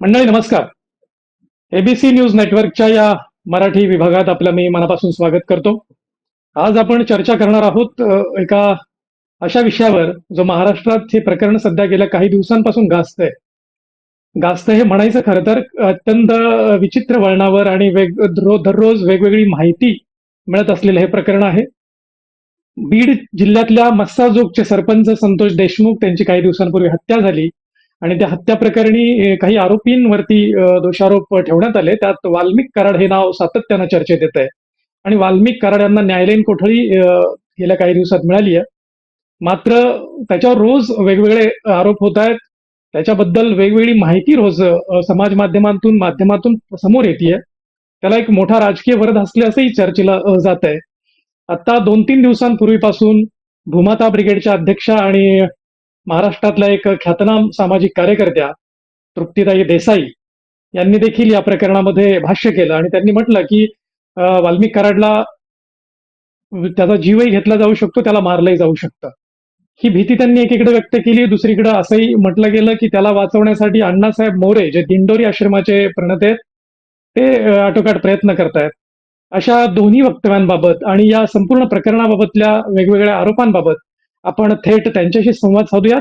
मंडळी नमस्कार. ABC news नेटवर्कच्या या मराठी विभागात आपलं मी मनापासून स्वागत करतो. आज आपण चर्चा करणार आहोत एका अशा विषयावर जो महाराष्ट्रात हे प्रकरण सध्या गेल्या काही दिवसांपासून गाजतंय. गाजतं हे म्हणायचं खरं तर अत्यंत विचित्र वळणावर आणि वेग दररोज वेगवेगळी माहिती मिळत असलेलं हे प्रकरण आहे. बीड जिल्ह्यातल्या मस्साजोगचे सरपंच संतोष देशमुख त्यांची काही दिवसांपूर्वी हत्या झाली. आणि त्या हत्या प्रकरणी काही आरोपींवरती दोषारोप ठेवण्यात आले. त्यात वाल्मिक कराड हे नाव सातत्यानं चर्चेत येत आहे आणि वाल्मिक कराड यांना न्यायालयीन कोठडी गेल्या काही दिवसात मिळाली आहे. मात्र त्याच्यावर रोज वेगवेगळे आरोप होत आहेत. त्याच्याबद्दल वेगवेगळी माहिती रोज समाज माध्यमांतून माध्यमातून समोर येते त्याला एक मोठा राजकीय वरद असले असंही चर्चेला जात आहे आता दोन तीन दिवसांपूर्वीपासून भूमाता ब्रिगेडच्या अध्यक्षा आणि महाराष्ट्रातल्या एक ख्यातनाम सामाजिक कार्यकर्त्या तृप्तीताई देसाई यांनी देखील या प्रकरणामध्ये भाष्य केलं आणि त्यांनी म्हटलं की वाल्मिक कराडला त्याचा जीवही घेतला जाऊ शकतो त्याला मारलंही जाऊ शकतं. ही भीती त्यांनी एकीकडे व्यक्त केली दुसरीकडे असंही म्हटलं गेलं की त्याला वाचवण्यासाठी अण्णासाहेब मोरे जे दिंडोरी आश्रमाचे प्रणते आहेत ते आटोकाट प्रयत्न करतायत. अशा दोन्ही वक्तव्यांबाबत आणि या संपूर्ण प्रकरणाबाबतल्या वेगवेगळ्या आरोपांबाबत आपण थेट त्यांच्याशी संवाद साधूयात.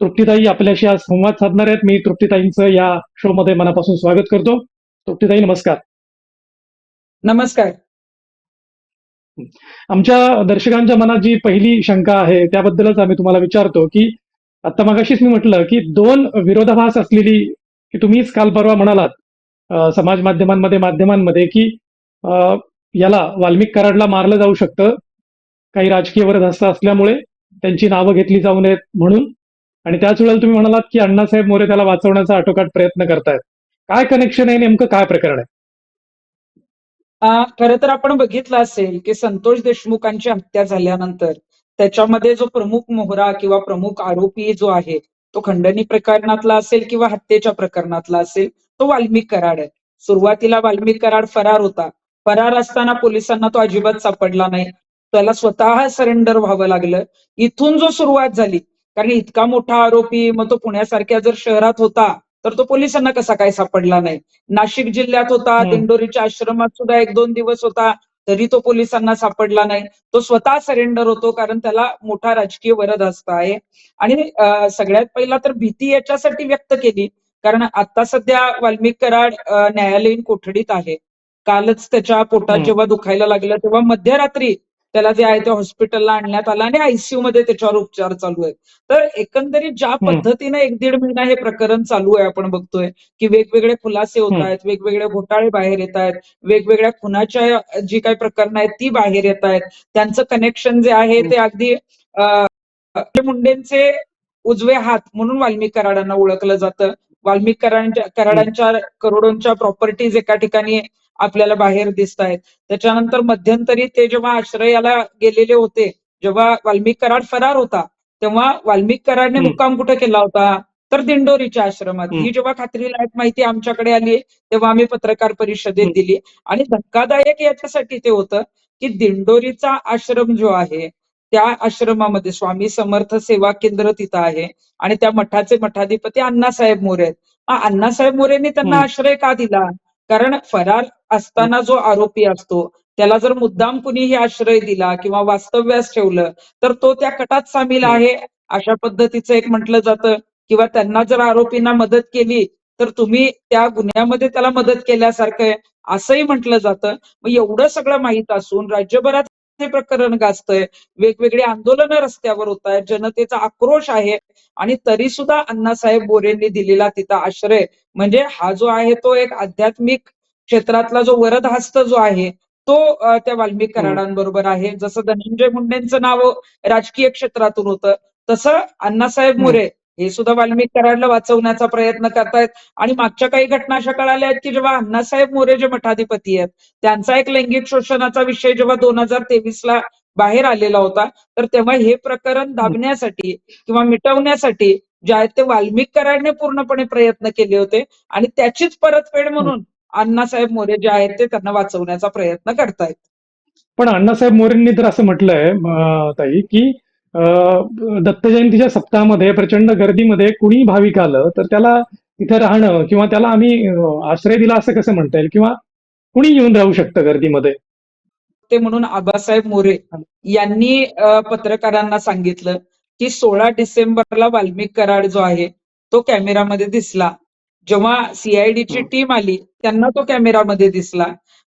तृप्तीताई आपल्याशी आज संवाद साधणार आहेत. मी तृप्तीताईंचं या शो मध्ये मनापासून स्वागत करतो. तृप्तीताई नमस्कार. नमस्कार. आमच्या दर्शकांच्या मनात जी पहिली शंका आहे त्याबद्दलच आम्ही तुम्हाला विचारतो की आता मगाशीच मी म्हटलं की दोन विरोधाभास असलेली की तुम्हीच काल परवा म्हणालात समाज माध्यमांमध्ये माध्यमांमध्ये की याला वाल्मिक कराडला मारलं जाऊ शकतं. काही राजकीय वरदहस्त असल्यामुळे त्यांची नावं घेतली जाऊ नयेत म्हणून. आणि त्याच वेळेला तुम्ही म्हणालात की अण्णासाहेब मोरे त्याला वाचवण्याचा आटोकाट प्रयत्न करतायत. काय कनेक्शन आहे? नेमकं काय प्रकरण आहे? खरं तर आपण बघितलं असेल की संतोष देशमुखांची हत्या झाल्यानंतर त्याच्यामध्ये जो प्रमुख मोहरा किंवा प्रमुख आरोपी जो आहे तो खंडणी प्रकरणातला असेल किंवा हत्येच्या प्रकरणातला असेल तो वाल्मिक कराड आहे. सुरुवातीला वाल्मिक कराड फरार होता. फरार असताना पोलिसांना तो अजिबात सापडला नाही. त्याला स्वतः सरेंडर व्हावं लागलं. इथून जो सुरुवात झाली कारण इतका मोठा आरोपी मग तो पुण्यासारख्या जर शहरात होता तर तो पोलिसांना कसा काय सापडला नाही? नाशिक जिल्ह्यात होता. दिंडोरीच्या आश्रमात सुद्धा एक दोन दिवस होता तरी तो पोलिसांना सापडला नाही. तो स्वतः सरेंडर होतो कारण त्याला मोठा राजकीय वरद असत आहे. आणि सगळ्यात पहिला तर भीती याच्यासाठी व्यक्त केली कारण आता सध्या वाल्मिक कराड न्यायालयीन कोठडीत आहे. कालच त्याच्या पोटात. जेव्हा दुखायला लागलं तेव्हा मध्यरात्री त्याला जे आहे ते हॉस्पिटलला आणण्यात आलं आणि आयसीयू मध्ये त्याच्यावर उपचार चालू आहेत तर एकंदरीत ज्या. पद्धतीने एक दीड महिना हे प्रकरण चालू आहे आपण बघतोय की वेगवेगळे खुलासे होत. आहेत वेगवेगळे घोटाळे बाहेर येत आहेत वेगवेगळ्या खुनाच्या जी काही प्रकरणं आहेत ती बाहेर येत आहेत त्यांचं कनेक्शन जे आहे ते अगदी मुंडेंचे उजवे हात म्हणून वाल्मिक कराडांना ओळखलं जातं वाल्मिक कराडांच्या करोडोंच्या प्रॉपर्टीज एका ठिकाणी आपल्याला बाहेर दिसत आहेत त्याच्यानंतर मध्यंतरी ते जेव्हा आश्रयाला गेलेले होते जेव्हा वाल्मिक कराड फरार होता तेव्हा वाल्मिक कराडने. मुक्काम कुठे केला होता तर दिंडोरीच्या आश्रमात. ही जेव्हा खात्रीलायक माहिती आमच्याकडे आली तेव्हा आम्ही पत्रकार परिषदेत. दिली आणि धक्कादायक याच्यासाठी ते होतं की दिंडोरीचा आश्रम जो आहे त्या आश्रमामध्ये स्वामी समर्थ सेवा केंद्र तिथं आहे आणि त्या मठाचे मठाधिपती अण्णासाहेब मोरे आहेत हा अण्णासाहेब मोरेंनी त्यांना. आश्रय का दिला कारण फरार असताना जो आरोपी असतो त्याला जर मुद्दाम कुणीही आश्रय दिला किंवा वास्तव्यास ठेवलं तर तो त्या कटात सामील आहे. अशा पद्धतीचं एक म्हटलं जातं. किंवा त्यांना जर आरोपींना मदत केली तर तुम्ही त्या गुन्ह्यामध्ये त्याला मदत केल्यासारखं आहे. असंही म्हटलं जातं. मग एवढं सगळं माहीत असून राज्यभरात हे प्रकरण गाजतंय वेगवेगळी आंदोलनं रस्त्यावर होत आहेत जनतेचा आक्रोश आहे आणि तरी सुद्धा अण्णासाहेब बोरेंनी दिलेला तिथं आश्रय म्हणजे हा जो आहे तो एक आध्यात्मिक क्षेत्रातला जो वरद हस्त जो आहे तो त्या वाल्मिक. कराडांबरोबर आहे जसं धनंजय मुंडेंचं नाव राजकीय क्षेत्रातून होतं तसं अण्णासाहेब. मोरे हे सुद्धा वाल्मिक कराडला वाचवण्याचा प्रयत्न करतायत. आणि मागच्या काही घटना अशा कळाल्या आहेत की जेव्हा अण्णासाहेब मोरे जे मठाधिपती आहेत त्यांचा एक लैंगिक शोषणाचा विषय जेव्हा दोन हजार तेवीस ला बाहेर आलेला होता तर तेव्हा हे प्रकरण दाबण्यासाठी किंवा मिटवण्यासाठी जे आहेत ते वाल्मिक कराडने पूर्णपणे प्रयत्न केले होते. आणि त्याचीच परतफेड म्हणून अण्णासाहेब मोरे जे आहेत ते त्यांना वाचवण्याचा प्रयत्न करतायत. पण अण्णासाहेब मोरेंनी तर असं म्हटलंय ताई की दत्त जयंतीच्या सप्ताहामध्ये प्रचंड गर्दीमध्ये कुणी भाविक आलं तर त्याला तिथे राहणं किंवा त्याला आम्ही आश्रय दिला असं कसं म्हणता येईल? किंवा कुणी येऊन राहू शकतं गर्दीमध्ये? ते म्हणून आबासाहेब मोरे यांनी पत्रकारांना सांगितलं की सोळा डिसेंबरला वाल्मिक कराड जो आहे तो कॅमेरामध्ये दिसला. जेव्हा सीआयडीची हं. टीम आली त्यांना तो कॅमेरामध्ये दिसला.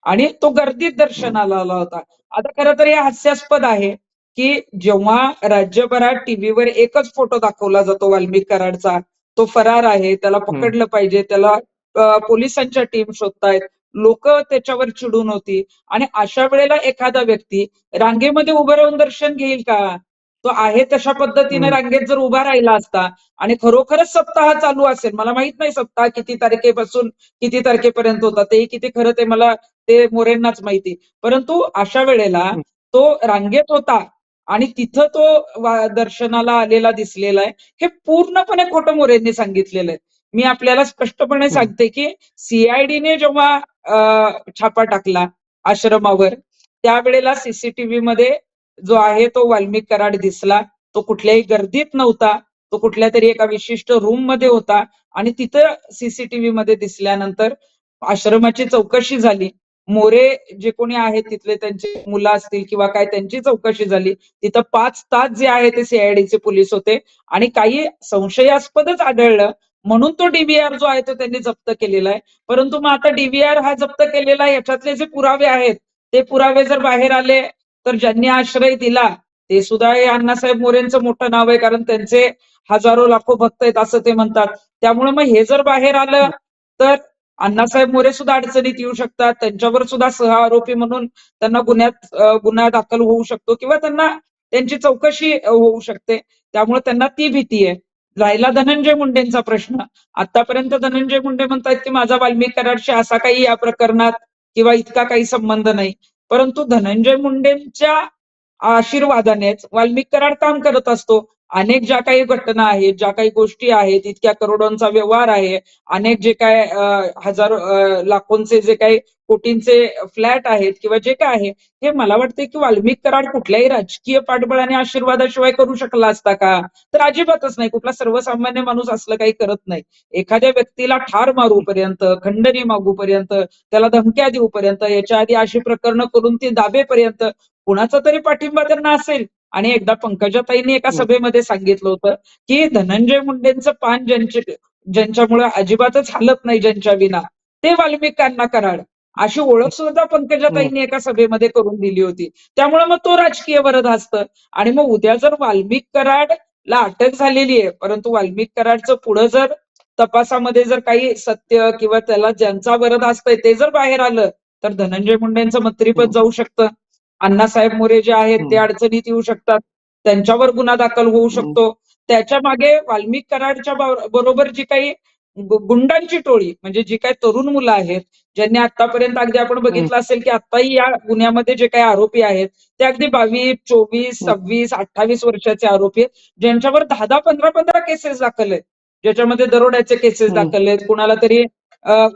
आणि तो गर्दीत दर्शनाला आला होता. आता खरं तर हे हास्यास्पद आहे. की जेव्हा राज्यभरात टीव्हीवर एकच फोटो दाखवला जातो वाल्मिक कराडचा तो फरार आहे त्याला पकडलं पाहिजे त्याला पोलिसांच्या टीम शोधतायत लोक त्याच्यावर चिडून होती आणि अशा वेळेला एखादा व्यक्ती रांगेमध्ये उभं राहून दर्शन घेईल का तो आहे तशा पद्धतीने. रांगेत जर उभा राहिला असता आणि खरोखरच सप्ताह चालू असेल मला माहीत नाही सप्ताह किती तारखेपासून किती तारखेपर्यंत होता ते किती खरं ते मला ते मोरेंनाच माहिती परंतु अशा वेळेला. तो रांगेत होता आणि तिथं तो दर्शनाला आलेला दिसलेला आहे. हे पूर्णपणे खोटं मोरेंनी सांगितलेलं आहे. मी आपल्याला स्पष्टपणे सांगते की सीआयडीने जेव्हा छापा टाकला आश्रमावर त्यावेळेला सीसीटीव्ही मध्ये जो आहे तो वाल्मिक कराड दिसला. तो कुठल्याही गर्दीत नव्हता. तो कुठल्या तरी एका विशिष्ट रूममध्ये होता. आणि तिथं सीसीटीव्ही मध्ये दिसल्यानंतर आश्रमाची चौकशी झाली. मोरे जे कोणी आहेत तिथले त्यांचे मुलं असतील किंवा काय त्यांची चौकशी झाली तिथं पाच तास जे आहे ते सीआयडीचे पोलीस होते आणि काही संशयास्पदच आढळलं. म्हणून तो डीव्हीआर जो आहे तो त्यांनी जप्त केलेला आहे. परंतु मग आता डीव्हीआर हा जप्त केलेला आहे याच्यातले जे पुरावे आहेत ते पुरावे जर बाहेर आले तर ज्यांनी आश्रय दिला ते सुद्धा हे अण्णासाहेब मोरेंचं मोठं नाव आहे कारण त्यांचे हजारो लाखो भक्त आहेत असं ते म्हणतात. त्यामुळे मग हे जर बाहेर आलं तर अण्णासाहेब मोरे सुद्धा अडचणीत येऊ शकतात. त्यांच्यावर सुद्धा सह आरोपी म्हणून त्यांना गुन्ह्यात गुन्हा दाखल होऊ शकतो किंवा त्यांना त्यांची चौकशी होऊ शकते. त्यामुळे त्यांना ती भीती आहे. राहिला धनंजय मुंडेंचा प्रश्न. आतापर्यंत धनंजय मुंडे म्हणतात की माझा वाल्मिक कराडशी असा काही या प्रकरणात किंवा इतका काही संबंध नाही. परंतु धनंजय मुंडेंच्या आशीर्वादानेच वाल्मिक कराड काम करत असतो. अनेक ज्या काही घटना आहेत ज्या काही गोष्टी आहेत इतक्या करोडोंचा व्यवहार आहे अनेक जे काय हजारो लाखोंचे जे काही कोटींचे फ्लॅट आहेत किंवा जे काय आहे हे मला वाटते की वाल्मिक कराड कुठल्याही राजकीय पाठबळ आणि आशीर्वादाशिवाय करू शकला असता का? तर अजिबातच नाही. कुठला सर्वसामान्य माणूस असलं काही करत नाही. एखाद्या व्यक्तीला ठार मारूपर्यंत खंडणी मागूपर्यंत त्याला धमक्या देऊपर्यंत याच्या आधी अशी प्रकरणं करून ती दाबेपर्यंत कुणाचा तरी पाठिंबा त्यांना असेल. आणि एकदा पंकजाताईंनी एका हम्म. सभेमध्ये सांगितलं होतं की धनंजय मुंडेंचं पान ज्यांचे ज्यांच्यामुळे अजिबातच हालत नाही ज्यांच्या विना ते वाल्मिकांना कराड. अशी ओळख सुद्धा पंकजाताईंनी एका सभेमध्ये करून दिली होती. त्यामुळे मग तो राजकीय वरद असतं. आणि मग उद्या जर वाल्मिक कराडला अटक झालेली आहे परंतु वाल्मिक कराडचं पुढं जर तपासामध्ये जर काही सत्य किंवा त्याला ज्यांचा वरद असतंय ते जर बाहेर आलं तर धनंजय मुंडेंचं मंत्रीपद हम्म. जाऊ शकतं. अण्णासाहेब मोरे जे आहेत ते. अडचणीत येऊ शकतात त्यांच्यावर गुन्हा दाखल होऊ. शकतो त्याच्यामागे वाल्मिक कराडच्या बरो- बरोबर जी काही गुंडांची टोळी म्हणजे जी काही तरुण मुलं आहेत ज्यांनी आतापर्यंत अगदी आपण बघितलं असेल की आताही या गुन्ह्यामध्ये जे काही आरोपी आहेत ते अगदी बावीस चोवीस. सव्वीस अठ्ठावीस वर्षाचे आरोपी आहेत ज्यांच्यावर दहा दहा पंधरा पंधरा केसेस दाखल आहेत ज्याच्यामध्ये दरोड्याचे केसेस. दाखल आहेत कुणाला तरी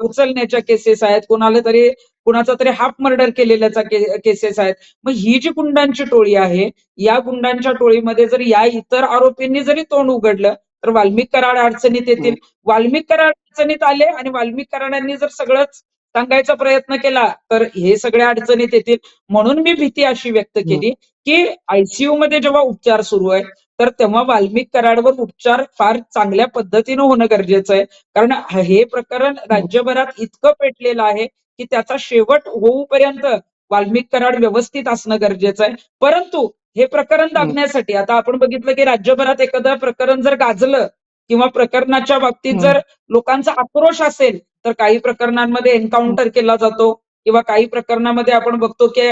उचलण्याच्या केसेस आहेत कुणाला तरी कुणाचा तरी हाफ मर्डर केलेल्याचा केसेस आहेत. मग ही जी गुंडांची टोळी आहे या गुंडांच्या टोळीमध्ये जर या इतर आरोपींनी जरी तोंड उघडलं तर वाल्मिक कराड अडचणीत येतील. वाल्मिक कराड अडचणीत आले आणि वाल्मिक कराडांनी जर सगळंच सांगायचा प्रयत्न केला तर हे सगळ्या अडचणीत येतील. म्हणून मी भीती अशी व्यक्त केली की आयसीयू मध्ये जेव्हा उपचार सुरू आहे तर तेव्हा वाल्मिक कराडवर उपचार फार चांगल्या पद्धतीनं होणं गरजेचं आहे. कारण हे प्रकरण राज्यभरात इतकं पेटलेलं आहे की त्याचा शेवट होऊपर्यंत वाल्मिक कराड व्यवस्थित असणं गरजेचं आहे परंतु हे प्रकरण दाबण्यासाठी आता आपण बघितलं की राज्यभरात एखादं प्रकरण जर गाजलं किंवा प्रकरणाच्या बाबतीत. जर लोकांचा आक्रोश असेल तर काही प्रकरणांमध्ये एन्काउंटर केला जातो किंवा काही प्रकरणामध्ये आपण बघतो की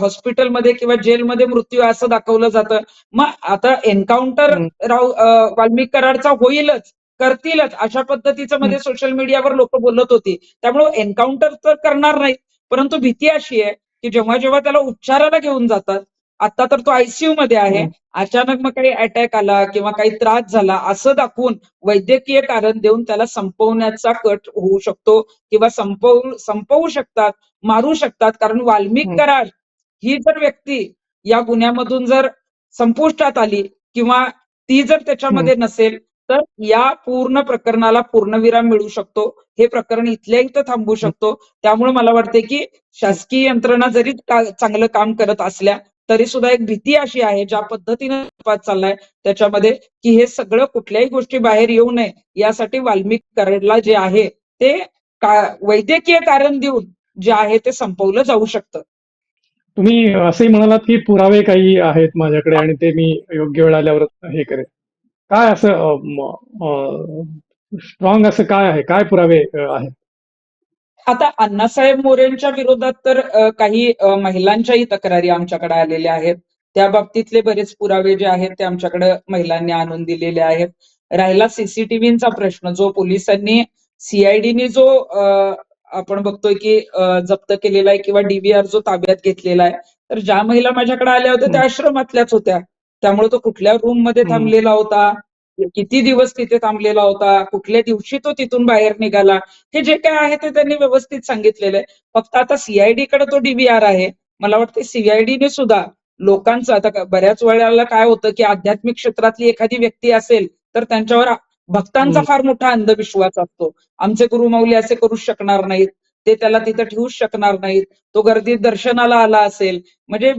हॉस्पिटलमध्ये किंवा जेलमध्ये मृत्यू असं दाखवलं जातं मग आता एन्काउंटर. राव अं, वाल्मिक कराडचा होईलच करतीलच. अशा पद्धतीचं मध्ये सोशल मीडियावर लोक बोलत होती. त्यामुळे एन्काउंटर तर करणार नाही परंतु भीती अशी आहे की जेव्हा जेव्हा त्याला उपचाराला घेऊन जातात आता तर तो आयसीयू मध्ये आहे. अचानक मग काही अटॅक आला किंवा काही त्रास झाला असं दाखवून वैद्यकीय कारण देऊन त्याला संपवण्याचा कट होऊ शकतो किंवा संपवू संपवू शकतात मारू शकतात. कारण वाल्मिक. कराड ही जर व्यक्ती या गुन्ह्यामधून जर संपुष्टात आली किंवा ती जर त्याच्यामध्ये नसेल तर या पूर्ण प्रकरणाला पूर्णविराम मिळू शकतो. हे प्रकरण इथल्या इथं थांबू शकतो. त्यामुळे मला वाटते की शासकीय यंत्रणा जरी चांगलं काम करत असल्या तरी सुद्धा एक भीती अशी आहे ज्या पद्धतीने तपास चाललाय त्याच्यामध्ये की हे सगळं कुठल्याही गोष्टी बाहेर येऊ नये यासाठी वाल्मिक कराडला जे आहे ते का- वैद्यकीय कारण देऊन जे आहे ते संपवलं जाऊ शकतं. तुम्ही असंही म्हणालात की पुरावे काही आहेत माझ्याकडे आणि ते मी योग्य वेळ आल्यावर हे करेन. काय असं स्ट्रॉंग असं काय आहे? काय पुरावे आहेत? आता अण्णासाहेब मोरेंच्या विरोधात तर काही महिलांच्याही तक्रारी आमच्याकडे आलेल्या आहेत. त्या बाबतीतले बरेच पुरावे जे आहेत ते आमच्याकडे महिलांनी आणून दिलेले आहेत. राहिला सीसीटीव्हीचा प्रश्न जो पोलिसांनी सीआयडीने जो आपण बघतोय की जप्त केलेला आहे किंवा डीव्हीआर जो ताब्यात घेतलेला आहे. तर ज्या महिला माझ्याकडे आल्या होत्या त्या. आश्रमातल्याच होत्या. त्यामुळे तो कुठल्या रूममध्ये. थांबलेला होता? किती दिवस तिथे थांबलेला होता? कुठल्या दिवशी तो तिथून बाहेर निघाला? हे जे काय आहे ते त्यांनी व्यवस्थित सांगितलेलं आहे. फक्त आता सीआयडी कडे तो डीबीआर आहे. मला वाटतं सीआयडीने सुद्धा लोकांचं आता बऱ्याच वेळेला काय होतं की आध्यात्मिक क्षेत्रातली एखादी व्यक्ती असेल तर त्यांच्यावर भक्तांचा. फार मोठा अंधविश्वास असतो. आमचे गुरुमाऊली असे करूच शकणार नाहीत. ते त्याला तिथं ठेवूच शकणार नाहीत. तो गर्दीत दर्शनाला आला असेल. म्हणजे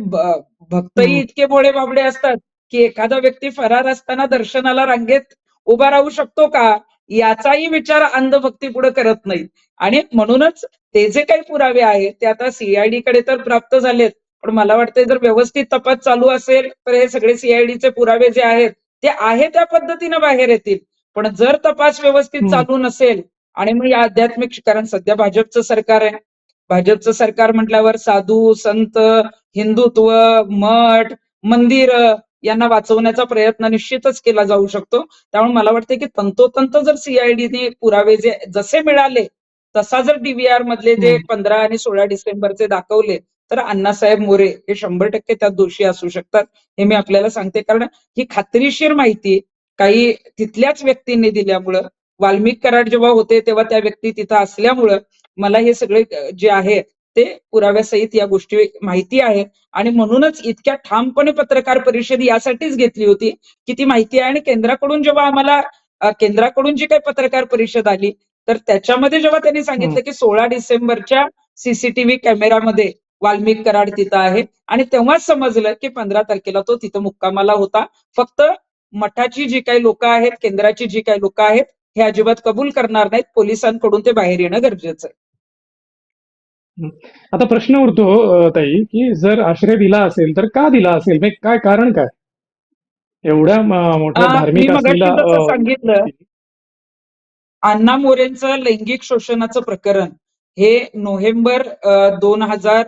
भक्तही. इतके भोळे बाबडे असतात. की एखादा व्यक्ती फरार असताना दर्शनाला रांगेत उभा राहू शकतो का? याचाही विचार अंधभक्ती पुढे करत नाहीत. आणि म्हणूनच ते जे काही पुरावे आहेत ते आता सीआयडी कडे तर प्राप्त झालेत. पण मला वाटतं जर व्यवस्थित तपास चालू असेल तर हे सगळे सीआयडीचे पुरावे जे आहेत ते आहे त्या पद्धतीनं बाहेर येतील. पण जर तपास व्यवस्थित. चालू नसेल आणि मग या आध्यात्मिक कारण सध्या भाजपचं सरकार आहे. भाजपचं सरकार म्हटल्यावर साधू संत हिंदुत्व मठ मंदिर यांना वाचवण्याचा प्रयत्न निश्चितच केला जाऊ शकतो. त्यामुळे मला वाटतं की तंतोतंत जर सीआयडीने पुरावे जे जसे मिळाले तसा जर डीव्हीआर मधले जे. पंधरा आणि सोळा डिसेंबरचे दाखवले तर अण्णासाहेब मोरे हे शंभर टक्के त्यात दोषी असू शकतात हे मी आपल्याला सांगते. कारण ही खात्रीशीर माहिती काही तिथल्याच व्यक्तींनी दिल्यामुळं वाल्मिक कराड जेव्हा होते तेव्हा त्या व्यक्ती तिथं असल्यामुळं मला हे सगळे जे आहे ते पुराव्यासहित या गोष्टी माहिती आहे. आणि म्हणूनच इतक्या ठामपणे पत्रकार परिषद यासाठीच घेतली होती की ती माहिती आहे. आणि केंद्राकडून जेव्हा आम्हाला केंद्राकडून जी काही पत्रकार परिषद आली तर त्याच्यामध्ये जेव्हा त्यांनी सांगितलं की सोळा डिसेंबरच्या सीसीटीव्ही कॅमेरामध्ये वाल्मिक कराड तिथं आहे. आणि तेव्हाच समजलं की पंधरा तारखेला तो तिथं मुक्कामाला होता. फक्त मठाची जी काही लोक आहेत केंद्राची जी काही लोक आहेत हे अजिबात कबूल करणार नाहीत. पोलिसांकडून ते बाहेर येणं गरजेचं आहे. आता प्रश्न उरतो ताई की जर आश्रय दिला असेल तर का दिला असेल? म्हणजे काय कारण काय? एवढ्या मोठ्या धार्मिक सांगितलं अण्णा मोरेंचं लैंगिक शोषणाचं प्रकरण हे नोव्हेंबर दोन हजार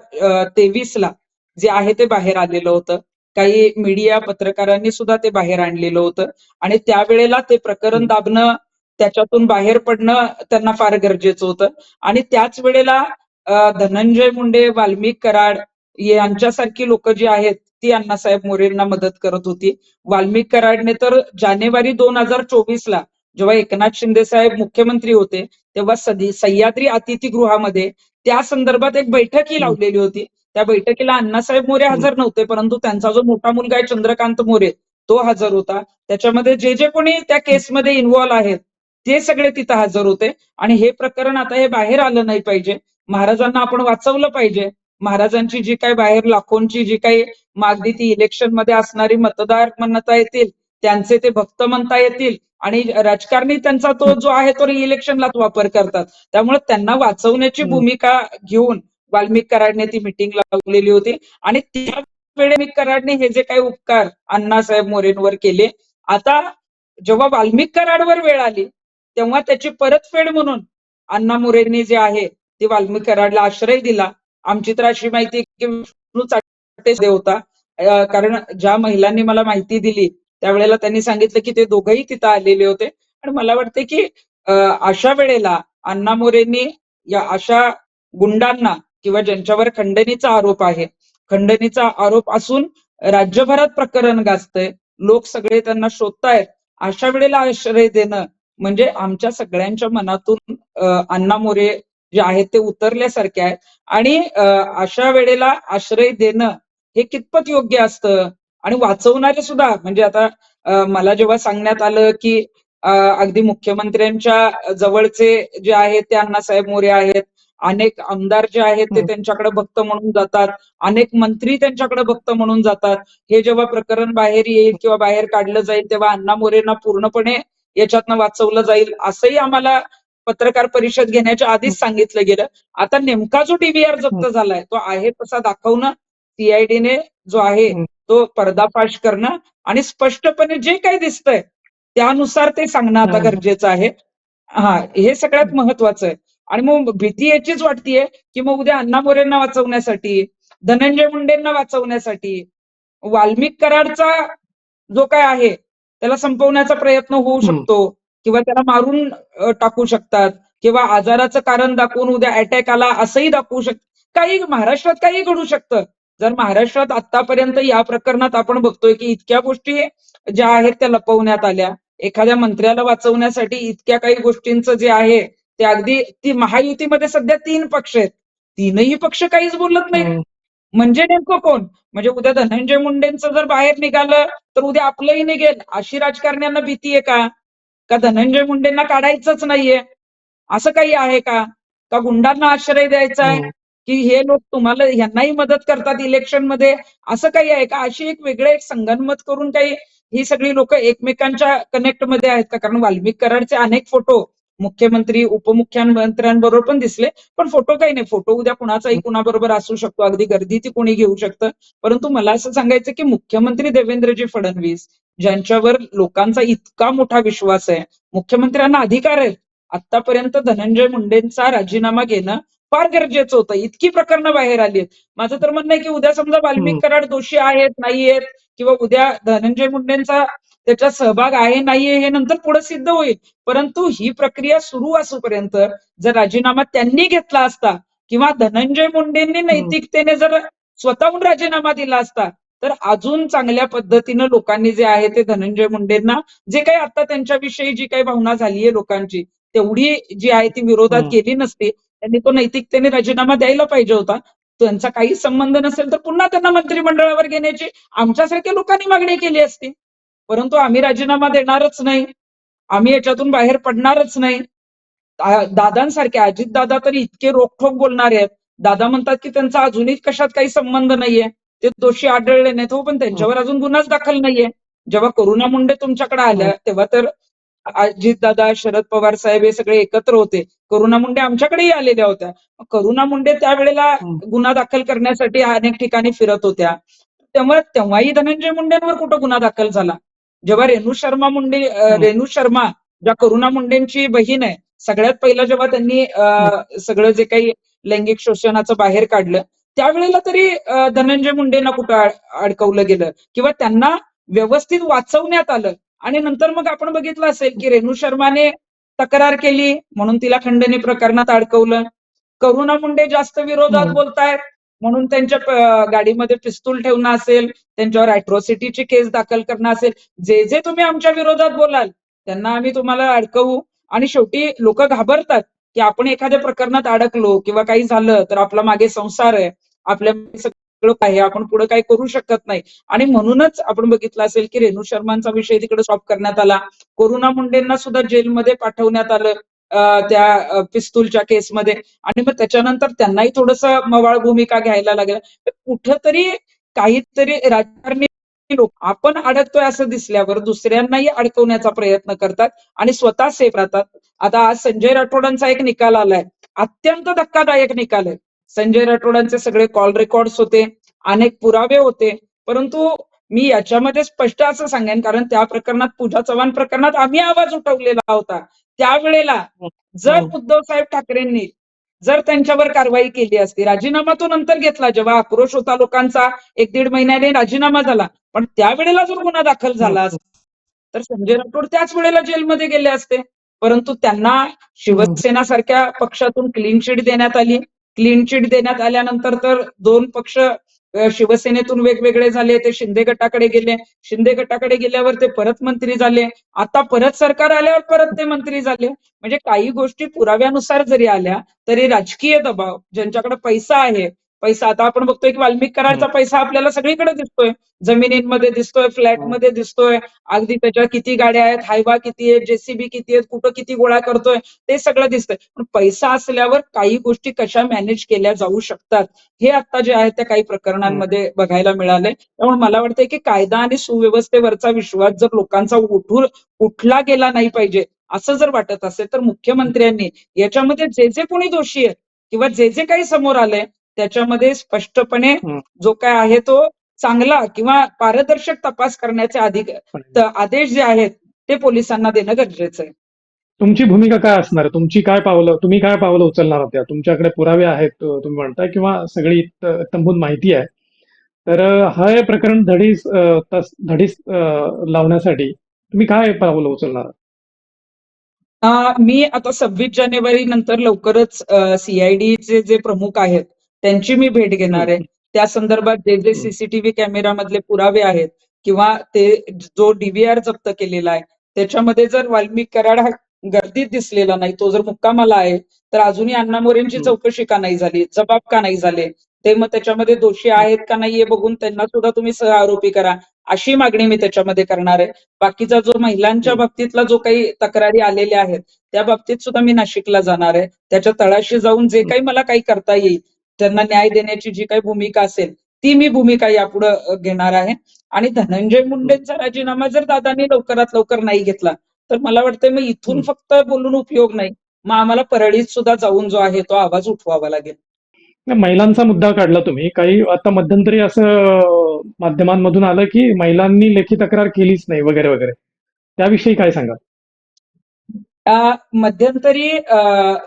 तेवीस ला जे आहे ते बाहेर आलेलं होतं. काही मीडिया पत्रकारांनी सुद्धा ते बाहेर आणलेलं होतं. आणि त्यावेळेला ते प्रकरण. दाबणं त्याच्यातून बाहेर पडणं त्यांना फार गरजेचं होतं. आणि त्याच वेळेला धनंजय मुंडे वाल्मिक कराड यांच्यासारखी लोक जी आहेत ती अण्णासाहेब मोरेंना मदत करत होती. वाल्मिक कराडने तर जानेवारी दोन हजार चोवीस ला जेव्हा एकनाथ शिंदे साहेब मुख्यमंत्री होते तेव्हा सदी सह्याद्री अतिथीगृहामध्ये त्या संदर्भात एक बैठकही लावलेली होती. त्या बैठकीला अण्णासाहेब मोरे हजर नव्हते परंतु त्यांचा जो मोठा मुलगा आहे चंद्रकांत मोरे तो हजर होता. त्याच्यामध्ये जे जे कोणी त्या केसमध्ये इन्व्हॉल्व आहेत ते सगळे तिथं हजर होते. आणि हे प्रकरण आता हे बाहेर आलं नाही पाहिजे. महाराजांना आपण वाचवलं पाहिजे. महाराजांची जी काही बाहेर लाखोंची जी काही मागणी ती इलेक्शनमध्ये असणारी मतदार म्हणता येतील त्यांचे ते भक्त म्हणता येतील आणि राजकारणी त्यांचा तो जो आहे तो इलेक्शनलाच वापर करतात. त्यामुळे त्यांना वाचवण्याची. भूमिका घेऊन वाल्मिक कराडने ती मिटिंग लावलेली होती. आणि त्या वेळेला कराडने हे जे काही उपकार अण्णासाहेब मोरेंवर केले आता जेव्हा वाल्मिक कराडवर वेळ आली तेव्हा त्याची परतफेड म्हणून अण्णा मोरेंनी जे आहे ती वाल्मिक कराडला आश्रय दिला. आमची तर अशी माहिती की विष्णू चाटे होता. कारण ज्या महिलांनी मला माहिती दिली त्यावेळेला त्यांनी सांगितलं की ते दोघंही तिथं आलेले होते. आणि मला वाटते की अशा वेळेला अण्णा मोरेंनी या अशा गुंडांना किंवा ज्यांच्यावर खंडणीचा आरोप आहे खंडणीचा आरोप असून राज्यभरात प्रकरण गाजतंय लोक सगळे त्यांना शोधतायत अशा वेळेला आश्रय देणं म्हणजे आमच्या सगळ्यांच्या मनातून अण्णा मोरे जे आहेत ते उतरल्यासारखे आहेत. आणि अशा वेळेला आश्रय देणं हे कितपत योग्य असतं? आणि वाचवणारे सुद्धा म्हणजे आता मला जेव्हा सांगण्यात आलं की अगदी मुख्यमंत्र्यांच्या जवळचे जे आहेत ते अण्णासाहेब मोरे आहेत अनेक आमदार जे आहेत ते. त्यांच्याकडे भक्त म्हणून जातात अनेक मंत्री त्यांच्याकडे भक्त म्हणून जातात. हे जेव्हा प्रकरण बाहेर येईल किंवा बाहेर काढलं जाईल तेव्हा अण्णा मोरेंना पूर्णपणे याच्यातनं वाचवलं जाईल असंही आम्हाला पत्रकार परिषद घेण्याच्या आधीच सांगितलं गेलं. आता नेमका जो डीव्हीआर जप्त झालाय तो आहे तसा दाखवणं सीआयडीने जो आहे. तो पर्दाफाश करणं आणि स्पष्टपणे जे काही दिसतंय त्यानुसार ते सांगणं आता. गरजेचं आहे. हा हे सगळ्यात महत्वाचं आहे. आणि मग भीती याचीच वाटतीये की मग उद्या अण्णा मोरेंना वाचवण्यासाठी धनंजय मुंडेंना वाचवण्यासाठी वाल्मिक कराडचा जो काय आहे त्याला संपवण्याचा प्रयत्न होऊ. शकतो. किंवा त्याला मारून टाकू शकतात. किंवा आजाराचं कारण दाखवून उद्या अटॅक आला असंही दाखवू शकत काही महाराष्ट्रात काही घडू शकतं. जर महाराष्ट्रात आतापर्यंत या प्रकरणात आपण बघतोय की इतक्या गोष्टी ज्या आहेत त्या लपवण्यात आल्या. एखाद्या मंत्र्याला वाचवण्यासाठी इतक्या काही गोष्टींचं जे आहे ते अगदी ती महायुतीमध्ये सध्या तीन पक्ष आहेत. तीनही पक्ष काहीच बोलत नाही हं. म्हणजे नेमकं कोण? म्हणजे उद्या धनंजय मुंडेंचं जर बाहेर निघालं तर उद्या आपलंही निघेल. अशी राजकारण्यांना भीती आहे का? का धनंजय मुंडेंना काढायचंच नाहीये? असं काही आहे का? का गुंडांना आश्रय द्यायचा आहे? हं. की हे लोक तुम्हाला ह्यांनाही मदत करतात इलेक्शनमध्ये असं काही आहे का? अशी एक वेगळं एक संगनमत करून काही ही सगळी लोक एकमेकांच्या कनेक्टमध्ये आहेत का? कारण वाल्मिक कराडचे अनेक फोटो मुख्यमंत्री उपमुख्यमंत्र्यांबरोबर पण दिसले पण फोटो काही नाही. फोटो उद्या कुणाचाही कुणाबरोबर असू शकतो. अगदी गर्दी ती कोणी घेऊ शकतं. परंतु मला असं सांगायचं की मुख्यमंत्री देवेंद्रजी फडणवीस ज्यांच्यावर लोकांचा इतका मोठा विश्वास आहे मुख्यमंत्र्यांना अधिकार आहे आतापर्यंत धनंजय मुंडेंचा राजीनामा घेणं फार गरजेचं होतं. इतकी प्रकरणं बाहेर आली आहेत. माझं तर म्हणणं आहे की उद्या समजा वाल्मिक. कराड दोषी आहेत नाही आहेत किंवा उद्या धनंजय मुंडेंचा त्याच्यात सहभाग आहे नाहीये हे नंतर पुढे सिद्ध होईल. परंतु ही प्रक्रिया सुरू असूपर्यंत जर राजीनामा त्यांनी घेतला असता किंवा धनंजय मुंडेंनी नैतिकतेने जर स्वतःहून राजीनामा दिला असता तर अजून चांगल्या पद्धतीनं लोकांनी जे आहे ते धनंजय मुंडेंना जे काही आता त्यांच्याविषयी जी काही भावना झालीये लोकांची तेवढी जी आहे ती विरोधात. केली नसती. त्यांनी तो नैतिकतेने राजीनामा द्यायला पाहिजे होता. त्यांचा काही संबंध नसेल तर पुन्हा त्यांना मंत्रिमंडळावर घेण्याची आमच्यासारख्या लोकांनी मागणी केली असती. परंतु आम्ही राजीनामा देणारच नाही. आम्ही याच्यातून बाहेर पडणारच नाही. दादांसारखे अजित दादा तरी इतके रोखठोक बोलणारे आहेत. दादा म्हणतात की त्यांचा अजूनही कशात काही संबंध नाहीये. ते दोषी आढळले नाहीत हो पण त्यांच्यावर अजून गुन्हाच दाखल नाहीये. जेव्हा करुणा मुंडे तुमच्याकडे आल्या तेव्हा तर अजित दादा शरद पवार साहेब हे सगळे एकत्र होते. करुणा मुंडे आमच्याकडेही आलेल्या होत्या. करुणा मुंडे त्यावेळेला हं. गुन्हा दाखल करण्यासाठी अनेक ठिकाणी फिरत होत्या. तेव्हा तेव्हाही धनंजय मुंडेंवर कुठं गुन्हा दाखल झाला? जेव्हा रेणू शर्मा मुंडे हं. रेणू शर्मा ज्या करुणा मुंडेंची बहीण आहे सगळ्यात पहिलं जेव्हा त्यांनी सगळं जे काही लैंगिक शोषणाचं बाहेर काढलं त्यावेळेला तरी धनंजय मुंडेंना कुठं अड- अडकवलं गेलं किंवा त्यांना व्यवस्थित वाचवण्यात आलं. आणि नंतर मग आपण बघितलं असेल की रेणू शर्माने तक्रार केली म्हणून तिला खंडणी प्रकरणात अडकवलं. करुणा मुंडे जास्त विरोधात. बोलतायत म्हणून त्यांच्या गाडीमध्ये पिस्तूल ठेवणं असेल त्यांच्यावर अॅट्रॉसिटीची केस दाखल करणं असेल. जे जे तुम्ही आमच्या विरोधात बोलाल त्यांना आम्ही तुम्हाला अडकवू. आणि शेवटी लोक घाबरतात की आपण एखाद्या प्रकरणात अडकलो किंवा काही झालं तर आपला मागे संसार आहे. आपल्या सगळं काही आपण पुढे काही करू शकत नाही. आणि म्हणूनच आपण बघितलं असेल की रेणू शर्मांचा विषय तिकडे स्टॉप करण्यात आला. कोरोना मुंडेंना सुद्धा जेलमध्ये पाठवण्यात आलं त्या पिस्तूलच्या केसमध्ये. आणि मग त्याच्यानंतर त्यांनाही थोडस मवाळ भूमिका घ्यायला लागल्या कुठंतरी काहीतरी राजकारणी लोक आपण अडकतोय असं दिसल्यावर दुसऱ्यांनाही अडकवण्याचा प्रयत्न करतात आणि स्वतः सेफ राहतात. आता आज संजय राठोडांचा एक निकाल आलाय. अत्यंत धक्कादायक निकाल आहे. संजय राठोडांचे सगळे कॉल रेकॉर्ड्स होते अनेक पुरावे होते परंतु मी याच्यामध्ये स्पष्ट असं सांगेन कारण त्या प्रकरणात पूजा चव्हाण प्रकरणात आम्ही आवाज उठवलेला होता. त्यावेळेला जर हं. उद्धव साहेब ठाकरेंनी जर त्यांच्यावर कारवाई केली असती राजीनामा तो नंतर घेतला जेव्हा आक्रोश होता लोकांचा एक दीड महिन्याने राजीनामा झाला पण त्यावेळेला जर गुन्हा दाखल झाला असता तर संजय राठोड त्याच वेळेला जेलमध्ये गेले असते. परंतु त्यांना शिवसेना सारख्या पक्षातून क्लीन चिट देण्यात आली. क्लीन चिट देण्यात आल्यानंतर तर दोन पक्ष शिवसेनेतून वेगवेगळे झाले ते शिंदे गटाकडे गेले. शिंदे गटाकडे गेल्यावर ते परत मंत्री झाले. आता परत सरकार आल्यावर परत ते मंत्री झाले. म्हणजे काही गोष्टी पुराव्यानुसार जरी आल्या तरी राजकीय दबाव ज्यांच्याकडे पैसा आहे पैसा. आता आपण बघतोय की वाल्मिक कराडचा पैसा आपल्याला सगळीकडे दिसतोय. जमिनींमध्ये दिसतोय फ्लॅटमध्ये दिसतोय. अगदी त्याच्या किती गाड्या आहेत हायवा किती आहेत जेसीबी किती आहेत कुठं किती गोळा करतोय ते सगळं दिसतंय. पण पैसा असल्यावर काही गोष्टी कशा मॅनेज केल्या जाऊ शकतात हे आता जे आहे त्या काही प्रकरणांमध्ये बघायला मिळालंय. त्यामुळे मला वाटतंय की कायदा आणि सुव्यवस्थेवरचा विश्वास जर लोकांचा उठून उठला गेला नाही पाहिजे असं जर वाटत असेल तर मुख्यमंत्र्यांनी याच्यामध्ये जे जे कोणी दोषी आहेत किंवा जे जे काही समोर आलंय त्याच्यामध्ये स्पष्टपणे. जो काय आहे तो चांगला किंवा पारदर्शक तपास करण्याचे अधिक आदेश जे आहेत ते पोलिसांना देणं गरजेचं आहे. तुमची भूमिका काय असणार? तुमची काय पावलं तुम्ही काय पावलं उचलणार होत्या तुमच्याकडे पुरावे आहेत तुम्ही म्हणताय किंवा सगळी त- तंबूत माहिती आहे. तर हे प्रकरण धडीस धडीस लावण्यासाठी तुम्ही काय पावलं उचलणार मी आता सव्वीस जानेवारी नंतर लवकरच सीआयडीचे जे प्रमुख आहेत त्यांची मी भेट घेणार आहे. त्या संदर्भात जे जे. सीसीटीव्ही कॅमेरामधले पुरावे आहेत किंवा ते जो डीव्हीआर जप्त केलेला आहे त्याच्यामध्ये जर वाल्मिक कराड हा गर्दीत दिसलेला नाही तो जर मुक्कामाला आहे तर अजूनही अण्णा मोरेंची. चौकशी का नाही झाली? जबाब का नाही झाले? ते मग त्याच्यामध्ये दोषी आहेत का नाही हे बघून त्यांना सुद्धा तुम्ही सह आरोपी करा. अशी मागणी मी त्याच्यामध्ये करणार आहे. बाकीचा जो महिलांच्या. बाबतीतला जो काही तक्रारी आलेल्या आहेत त्या बाबतीत सुद्धा मी नाशिकला जाणार आहे. त्याच्या तळाशी जाऊन जे काही मला काही करता येईल त्यांना न्याय देण्याची जी काही भूमिका असेल ती मी भूमिका यापुढे घेणार आहे. आणि धनंजय मुंडेंचा राजीनामा जर दादांनी लवकरात लवकर नाही घेतला तर मला वाटतं मग इथून. फक्त बोलून उपयोग नाही. मग आम्हाला परळीत सुद्धा जाऊन जो आहे तो आवाज उठवावा लागेल. महिलांचा मुद्दा काढला तुम्ही. काही आता मध्यंतरी असं माध्यमांमधून आलं की महिलांनी लेखी तक्रार केलीच नाही वगैरे वगैरे. त्याविषयी काय सांगा मध्यंतरी अ,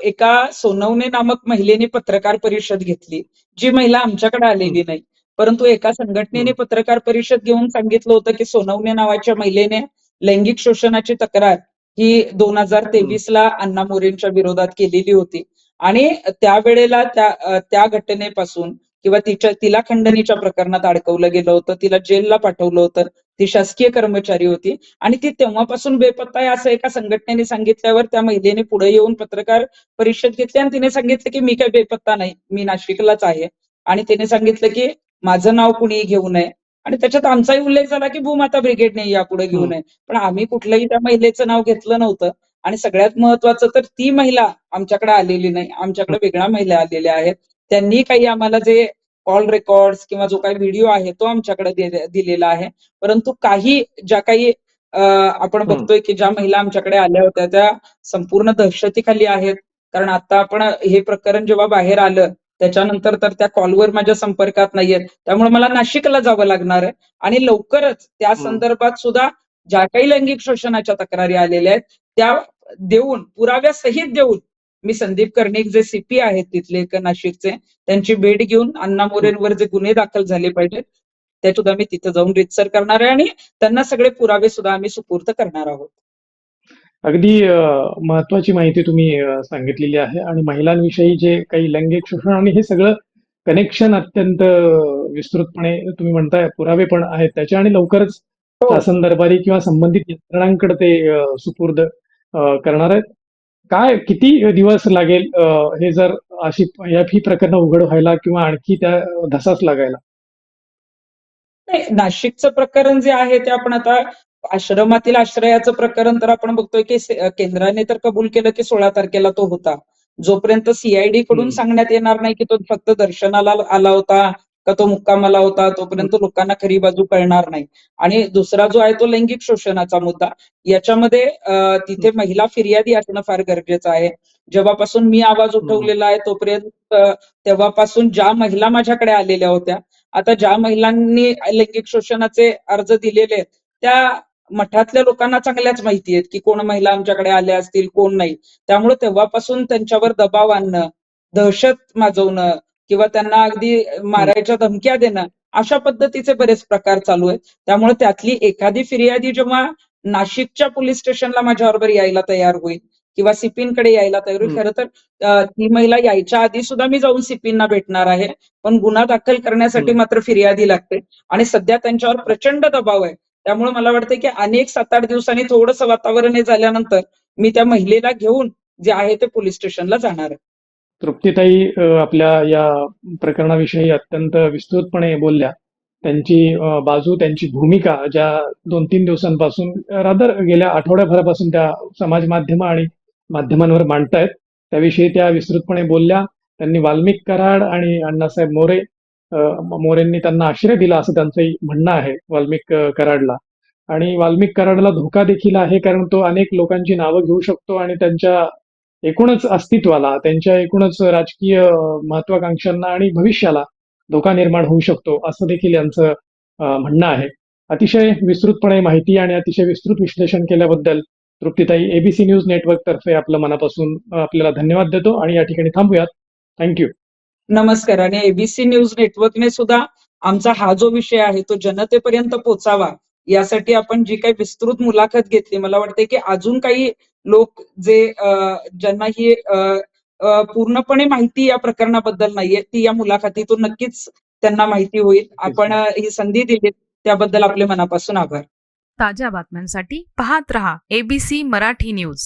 एका सोनवणे नामक महिलेने पत्रकार परिषद घेतली जी महिला आमच्याकडे आलेली नाही. परंतु एका संघटनेने पत्रकार परिषद घेऊन सांगितलं होतं की सोनवणे नावाच्या महिलेने लैंगिक शोषणाची तक्रार ही दोन हजार तेवीस ला अण्णा मोरेंच्या विरोधात केलेली होती. आणि त्यावेळेला त्या त्या घटनेपासून किंवा तिच्या तिला खंडणीच्या प्रकरणात अडकवलं गेलं होतं तिला जेलला पाठवलं होतं. ती शासकीय कर्मचारी होती. आणि ती तेव्हापासून बेपत्ता आहे असं एका संघटनेने सांगितल्यावर त्या महिलेने पुढे येऊन पत्रकार परिषद घेतली आणि तिने सांगितलं की मी काय बेपत्ता नाही मी नाशिकलाच आहे. आणि तिने सांगितलं की माझं नाव कुणीही घेऊ नये. आणि त्याच्यात आमचाही उल्लेख झाला की भूमाता ब्रिगेडने यापुढे घेऊ. नये. पण आम्ही कुठलंही त्या महिलेचं नाव घेतलं नव्हतं. आणि सगळ्यात महत्वाचं तर ती महिला आमच्याकडे आलेली नाही. आमच्याकडे वेगळ्या महिला आलेल्या आहेत. त्यांनी काही आम्हाला जे कॉल रेकॉर्ड्स किंवा जो काही व्हिडिओ आहे तो आमच्याकडे दिलेला आहे परंतु काही ज्या काही आपण. बघतोय की ज्या महिला आमच्याकडे आल्या होत्या त्या संपूर्ण दहशतीखाली आहेत कारण आता आपण हे प्रकरण जेव्हा बाहेर आलं त्याच्यानंतर तर त्या कॉलवर माझ्या संपर्कात नाहीयेत त्यामुळे मला नाशिकला जावं लागणार आहे आणि लवकरच त्या. संदर्भात सुद्धा ज्या काही लैंगिक शोषणाच्या तक्रारी आलेल्या आहेत त्या देऊन पुराव्यासहित देऊन मी संदीप कर्णिक जे सीपी आहेत तिथले क- नाशिकचे त्यांची भेट घेऊन अण्णा मोरेंवर जे गुन्हे दाखल झाले पाहिजेत ते सुद्धा मी तिथे जाऊन रितसर करणार आहे आणि त्यांना सगळे पुरावे सुद्धा आम्ही सुपूर्द करणार आहोत अगदी महत्वाची माहिती तुम्ही सांगितलेली आहे आणि महिलांविषयी जे काही लैंगिक शोषण आणि हे सगळं कनेक्शन अत्यंत विस्तृतपणे तुम्ही म्हणताय पुरावे पण आहेत त्याचे आणि लवकरच हो. शासन दरबारी किंवा संबंधित यंत्रणांकडे ते सुपूर्द करणार आहेत काय किती दिवस लागेल हे जर अशी ही प्रकरणं उघड व्हायला किंवा आणखी त्या धसास लागायला नाही नाशिकचं प्रकरण जे आहे ते आपण आता आश्रमातील आश्रयाचं प्रकरण तर आपण बघतोय की केंद्राने तर कबूल केलं की सोळा तारखेला तो होता जोपर्यंत सीआयडी कडून. सांगण्यात येणार नाही की तो फक्त दर्शनाला आला होता का तो मुक्कामाला होता? तोपर्यंत लोकांना खरी बाजू कळणार नाही. आणि दुसरा जो आहे तो लैंगिक शोषणाचा मुद्दा. याच्यामध्ये तिथे महिला फिर्यादी असणं फार गरजेचं आहे. जेव्हापासून मी आवाज उठवलेला आहे तोपर्यंत तेव्हापासून ज्या महिला माझ्याकडे आलेल्या होत्या आता ज्या महिलांनी लैंगिक शोषणाचे अर्ज दिलेले आहेत त्या मठातल्या लोकांना चांगल्याच माहिती आहेत की कोण महिला आमच्याकडे आल्या असतील कोण नाही. त्यामुळे तेव्हापासून त्यांच्यावर दबाव आणणं दहशत माजवणं किंवा त्यांना अगदी मारायच्या धमक्या देणं अशा पद्धतीचे बरेच प्रकार चालू आहेत त्यामुळे त्यातली एखादी फिर्यादी जेव्हा नाशिकच्या पोलीस स्टेशनला माझ्याबरोबर यायला तयार होईल किंवा सिपींकडे यायला तयार होईल. खरं तर ती महिला यायच्या आधी सुद्धा मी जाऊन सिपींना भेटणार आहे पण गुन्हा दाखल करण्यासाठी. मात्र फिर्यादी लागते आणि सध्या त्यांच्यावर प्रचंड दबाव आहे त्यामुळे मला वाटतं की अनेक सात आठ दिवसांनी थोडंसं वातावरण हे झाल्यानंतर मी त्या महिलेला घेऊन जे आहे ते पोलीस स्टेशनला जाणार आहे तृप्तीताई आपल्या या प्रकरणाविषयी अत्यंत विस्तृतपणे बोलल्या. त्यांची बाजू त्यांची भूमिका ज्या दोन तीन दिवसांपासून रादर गेल्या आठवड्याभरापासून त्या समाज माध्यम आणि माध्यमांवर मांडतायत. त्याविषयी त्या विस्तृतपणे बोलल्या. त्यांनी वाल्मिक कराड आणि अण्णासाहेब मोरे मोरेंनी त्यांना आश्रय दिला असं त्यांचंही म्हणणं आहे वाल्मिक कराडला. आणि वाल्मिक कराडला धोका देखील आहे कारण तो अनेक लोकांची नावं घेऊ शकतो आणि त्यांच्या एकूणच अस्तित्वाला त्यांच्या एकूणच राजकीय महत्वाकांक्षांना आणि भविष्याला धोका निर्माण होऊ शकतो असं देखील यांचं म्हणणं आहे. अतिशय विस्तृतपणे माहिती आणि अतिशय विस्तृत विश्लेषण केल्याबद्दल तृप्तीताई एबीसी न्यूज नेटवर्क तर्फे आपलं मनापासून आपल्याला धन्यवाद देतो आणि या ठिकाणी थांबूयात. थँक्यू नमस्कार आणि एबीसी न्यूज नेटवर्कने सुद्धा आमचा हा जो विषय आहे तो जनतेपर्यंत पोचावा यासाठी आपण जी काही विस्तृत मुलाखत घेतली मला वाटते की अजून काही लोक जे ज्यांना ही पूर्णपणे माहिती या प्रकरणाबद्दल नाहीये ती या मुलाखतीतून नक्कीच त्यांना माहिती होईल. आपण ही संधी दिली त्याबद्दल आपले मनापासून आभार. ताज्या बातम्यांसाठी पाहत रहा एबीसी मराठी न्यूज